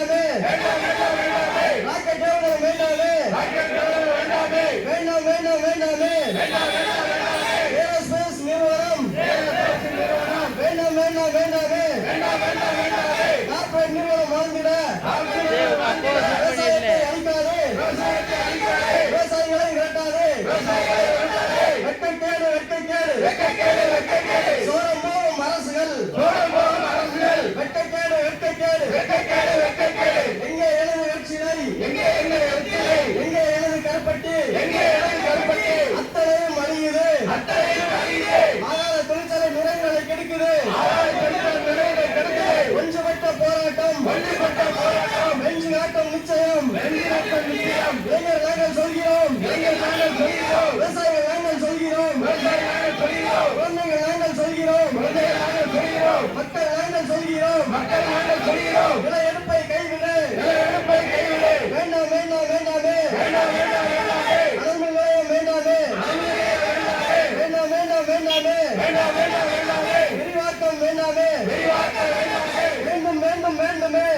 வேண்டாமே. ராக்கெட் ஏவுதல் வேண்டாமே. வேண்டாம் வேண்டாம் வேண்டாமே. ஏரோஸ்பேஸ் நிறுவனம். வேண்டாம் வேண்டாம் வேண்டாமே. கார்ப்பரேட் நிறுவனம் வாழ்ந்திட. விவசாயத்தை அழிக்காதே. விவசாயிகளை விரட்டாதே. வெட்கக்கேடு வெட்கக்கேடு கருப்பட்டி அத்தனையும் அழியுது ஆகாத தொழிற்சாலை நிலையங்களை கெடுக்குது. ஒன்றுபட்ட போராட்டம். வெஞ்சு நாட்டம் நிச்சயம். இளைஞர் நாங்கள் சொல்கிறோம். விவசாயிகள் நாங்கள் சொல்கிறோம். குழந்தைகள் நாங்கள் சொல்கிறோம். மக்கள் நாங்கள் சொல்கிறோம். விலை எடுப்பை கைவிடு வேண்டாம் வேண்டாம் வேண்டாமே கடல் நிலையம் வேண்டாமே வேண்டாம் வேண்டாம் வேண்டாமே விரிவாக்கம் வேண்டாமே. வேண்டும் வேண்டும் வேண்டுமே.